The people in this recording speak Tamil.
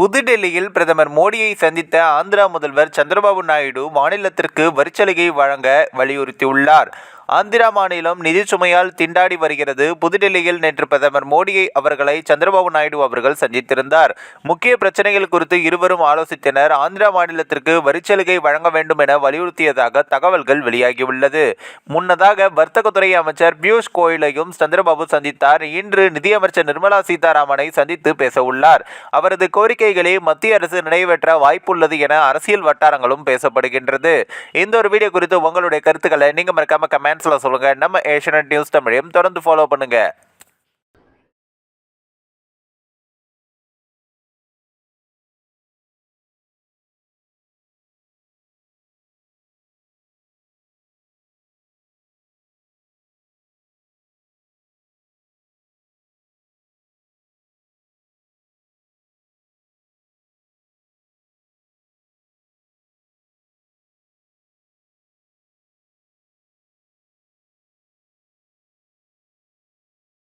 புதுடெல்லியில் பிரதமர் மோடியை சந்தித்த ஆந்திரா முதல்வர் சந்திரபாபு நாயுடு மாநிலத்திற்கு வரிச்சலுகை வழங்க வலியுறுத்தியுள்ளார். ஆந்திரா மாநிலம் நிதி சுமையால் திண்டாடி வருகிறது. புதுடெல்லியில் நேற்று பிரதமர் மோடியை அவர்களை சந்திரபாபு நாயுடு அவர்கள் சந்தித்திருந்தார். முக்கிய பிரச்சனைகள் குறித்து இருவரும் ஆலோசித்தனர். ஆந்திரா மாநிலத்திற்கு வரிச்சலுகை வழங்க வேண்டும் என வலியுறுத்தியதாக தகவல்கள் வெளியாகியுள்ளது. முன்னதாக வர்த்தகத்துறை அமைச்சர் பியூஷ் கோயலையும் சந்திரபாபு சந்தித்தார். இன்று நிதியமைச்சர் நிர்மலா சீதாராமனை சந்தித்து பேச உள்ளார் அவரது கோரிக்கைகளை மத்திய அரசு நிறைவேற்ற வாய்ப்புள்ளது என அரசியல் வட்டாரங்களும் பேசப்படுகின்றது. இந்த ஒரு வீடியோ குறித்து உங்களுடைய கருத்துக்களை நீங்க மறக்காம கமெண்ட்ஸில் சொல்லுங்க. நம்ம ஏஷியன் நியூஸ் தமிழையும் தொடர்ந்து ஃபாலோ பண்ணுங்க.